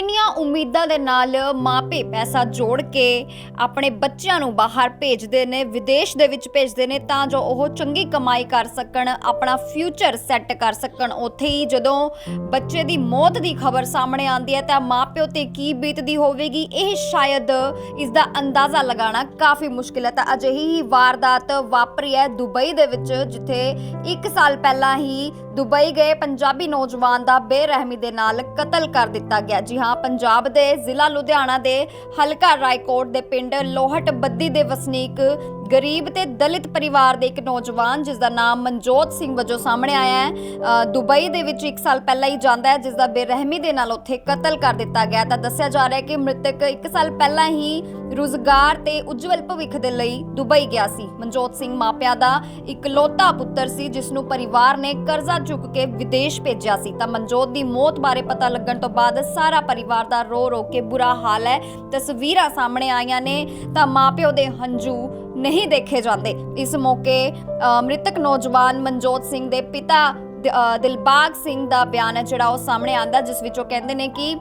ਕਿੰਨੀਆਂ ਉਮੀਦਾਂ ਦੇ ਨਾਲ ਮਾਪੇ ਪੈਸਾ ਜੋੜ ਕੇ ਆਪਣੇ ਬੱਚਿਆਂ ਨੂੰ ਬਾਹਰ ਭੇਜਦੇ ਨੇ, ਵਿਦੇਸ਼ ਦੇ ਵਿੱਚ ਭੇਜਦੇ ਨੇ, ਤਾਂ ਜੋ ਉਹ ਚੰਗੀ ਕਮਾਈ ਕਰ ਸਕਣ, ਆਪਣਾ ਫਿਊਚਰ ਸੈੱਟ ਕਰ ਸਕਣ। ਉੱਥੇ ਹੀ ਜਦੋਂ ਬੱਚੇ ਦੀ ਮੌਤ ਦੀ ਖਬਰ ਸਾਹਮਣੇ ਆਉਂਦੀ ਹੈ, ਤਾਂ ਮਾਪਿਓ ਤੇ ਕੀ ਬੀਤਦੀ ਹੋਵੇਗੀ, ਇਹ ਸ਼ਾਇਦ ਇਸ ਦਾ ਅੰਦਾਜ਼ਾ ਲਗਾਉਣਾ ਕਾਫੀ ਮੁਸ਼ਕਿਲ ਹੈ। ਤਾਂ ਅਜਿਹੀ ਵਾਰਦਾਤ ਵਾਪਰੀ ਹੈ ਦੁਬਈ ਦੇ ਵਿੱਚ, ਜਿੱਥੇ 1 ਸਾਲ ਪਹਿਲਾਂ ਹੀ ਦੁਬਈ ਗਏ ਪੰਜਾਬੀ ਨੌਜਵਾਨ ਦਾ ਬੇਰਹਿਮੀ ਦੇ ਨਾਲ ਕਤਲ ਕਰ ਦਿੱਤਾ ਗਿਆ। ਜੀ ਹਾਂ ਪੰਜਾਬ ਦੇ ਜ਼ਿਲ੍ਹਾ ਲੁਧਿਆਣਾ ਦੇ ਹਲਕਾ ਰਾਏਕੋਟ ਦੇ ਪਿੰਡ ਲੋਹਟ ਬੱਦੀ ਦੇ ਵਸਨੀਕ ਗਰੀਬ ਤੇ ਦਲਿਤ ਪਰਿਵਾਰ ਦੇ ਇੱਕ ਨੌਜਵਾਨ ਜਿਸ ਦਾ ਨਾਮ ਮਨਜੋਤ ਸਿੰਘ ਵਜੋਂ ਸਾਹਮਣੇ ਆਇਆ ਹੈ ਦੁਬਈ ਦੇ ਵਿੱਚ 1 ਸਾਲ ਪਹਿਲਾਂ ਹੀ ਜਾਂਦਾ ਹੈ ਜਿਸ ਦਾ ਬੇਰਹਿਮੀ ਦੇ ਨਾਲ ਉੱਥੇ ਕਤਲ ਕਰ ਦਿੱਤਾ ਗਿਆ ਤਾਂ ਦੱਸਿਆ ਜਾ ਰਿਹਾ ਹੈ ਕਿ ਮ੍ਰਿਤਕ 1 ਸਾਲ ਪਹਿਲਾਂ ਹੀ ਰੁਜ਼ਗਾਰ ਤੇ ਉਜਵਲ ਭਵਿੱਖ ਦੇ ਲਈ ਦੁਬਈ ਗਿਆ ਸੀ। ਮਨਜੋਤ ਸਿੰਘ ਮਾਪਿਆਂ ਦਾ ਇਕਲੌਤਾ ਪੁੱਤਰ ਸੀ ਜਿਸ ਨੂੰ ਪਰਿਵਾਰ ਨੇ ਕਰਜ਼ਾ ਚੁੱਕ ਕੇ ਵਿਦੇਸ਼ ਭੇਜਿਆ ਸੀ। ਤਾਂ ਮਨਜੋਤ ਦੀ ਮੌਤ ਬਾਰੇ ਪਤਾ ਲੱਗਣ ਤੋਂ ਬਾਅਦ ਸਾਰਾ ਪਰਿਵਾਰ ਦਾ ਰੋ ਰੋ ਕੇ ਬੁਰਾ ਹਾਲ ਹੈ। ਤਸਵੀਰਾਂ ਸਾਹਮਣੇ ਆਈਆਂ ਨੇ, ਤਾਂ ਮਾਪਿਓ ਦੇ ਹੰਝੂ ਨਹੀਂ ਦੇਖੇ ਜਾਂਦੇ। ਇਸ ਮੌਕੇ ਮ੍ਰਿਤਕ ਨੌਜਵਾਨ ਮਨਜੋਤ ਸਿੰਘ ਦੇ ਪਿਤਾ ਦ- ਦਿਲਬਾਗ ਸਿੰਘ ਦਾ ਬਿਆਨ ਹੈ, ਜਿਹੜਾ ਉਹ ਸਾਹਮਣੇ ਆਂਦਾ ਜਿਸ ਵਿੱਚ ਉਹ ਕਹਿੰਦੇ ਨੇ ਕਿ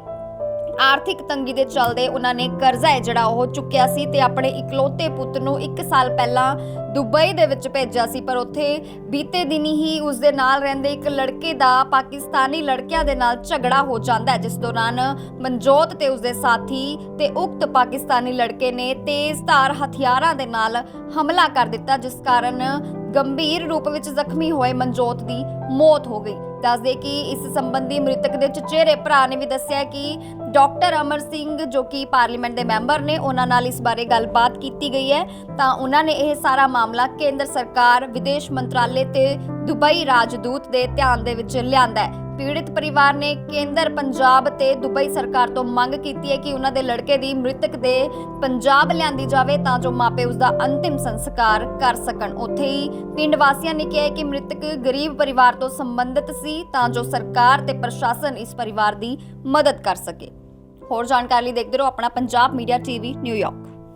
ਆਰਥਿਕ ਤੰਗੀ ਦੇ ਚੱਲਦੇ ਉਹਨਾਂ ਨੇ ਕਰਜ਼ਾ ਹੈ ਜਿਹੜਾ ਉਹ ਚੁੱਕਿਆ ਸੀ ਤੇ ਆਪਣੇ ਇਕਲੌਤੇ ਪੁੱਤ ਨੂੰ 1 ਸਾਲ ਪਹਿਲਾਂ ਦੁਬਈ ਦੇ ਵਿੱਚ ਭੇਜਿਆ ਸੀ, ਪਰ ਉੱਥੇ ਬੀਤੇ ਦਿਨੀ ਹੀ ਉਸ ਦੇ ਨਾਲ ਰਹਿੰਦੇ ਇੱਕ ਲੜਕੇ ਦਾ ਪਾਕਿਸਤਾਨੀ ਲੜਕਿਆਂ ਦੇ ਨਾਲ ਝਗੜਾ ਹੋ ਜਾਂਦਾ ਹੈ, ਜਿਸ ਦੌਰਾਨ ਮਨਜੋਤ ਤੇ ਉਸ ਦੇ ਸਾਥੀ ਤੇ ਉਕਤ ਪਾਕਿਸਤਾਨੀ ਲੜਕੇ ਨੇ ਤੇਜ਼ ਧਾਰ ਹਥਿਆਰਾਂ ਦੇ ਨਾਲ ਹਮਲਾ ਕਰ ਦਿੱਤਾ, ਜਿਸ ਕਾਰਨ ਗੰਭੀਰ ਰੂਪ ਵਿੱਚ ਜ਼ਖਮੀ ਹੋਏ ਮਨਜੋਤ ਦੀ ਮੌਤ ਹੋ ਗਈ। ਦੱਸਦੇ ਕਿ ਇਸ ਸੰਬੰਧੀ ਮ੍ਰਿਤਕ ਦੇ ਚਚੇਰੇ ਭਰਾ ਨੇ ਵੀ ਦੱਸਿਆ ਕਿ ਡਾਕਟਰ ਅਮਰ ਸਿੰਘ, ਜੋ ਕਿ ਪਾਰਲੀਮੈਂਟ ਦੇ ਮੈਂਬਰ ਨੇ, ਉਹਨਾਂ ਨਾਲ ਇਸ ਬਾਰੇ ਗੱਲਬਾਤ ਕੀਤੀ ਗਈ ਹੈ। ਤਾਂ ਉਹਨਾਂ ਨੇ ਇਹ ਸਾਰਾ ਮਾਮਲਾ ਕੇਂਦਰ ਸਰਕਾਰ, ਵਿਦੇਸ਼ ਮੰਤਰਾਲੇ ਤੇ ਦੁਬਈ ਰਾਜਦੂਤ ਦੇ ਧਿਆਨ ਦੇ ਵਿੱਚ ਲਿਆਂਦਾ ਹੈ। ਪੀੜਿਤ ਪਰਿਵਾਰ ਨੇ ਕੇਂਦਰ ਪੰਜਾਬ ਤੇ ਦੁਬਈ ਸਰਕਾਰ ਤੋਂ ਮੰਗ ਕੀਤੀ ਹੈ ਕਿ ਉਹਨਾਂ ਦੇ ਲੜਕੇ ਦੀ ਮ੍ਰਿਤਕ ਦੇ ਪੰਜਾਬ ਲਿਆਂਦੀ ਜਾਵੇ ਤਾਂ ਜੋ ਮਾਪੇ ਉਸ ਦਾ ਅੰਤਿਮ ਸੰਸਕਾਰ ਕਰ ਸਕਣ। ਉੱਥੇ ਹੀ ਪਿੰਡ ਵਾਸੀਆਂ ਨੇ ਕਿਹਾ ਕਿ ਮ੍ਰਿਤਕ ਗਰੀਬ ਪਰਿਵਾਰ ਤੋਂ ਸੰਬੰਧਿਤ ਸੀ ਤਾਂ ਜੋ ਸਰਕਾਰ ਤੇ ਪ੍ਰਸ਼ਾਸਨ ਇਸ ਪਰਿਵਾਰ ਦੀ ਮਦਦ ਕਰ ਸਕੇ। ਹੋਰ ਜਾਣਕਾਰੀ ਲਈ ਦੇਖਦੇ ਰਹੋ ਆਪਣਾ ਪੰਜਾਬ ਮੀਡੀਆ ਟੀਵੀ ਨਿਊਯਾਰਕ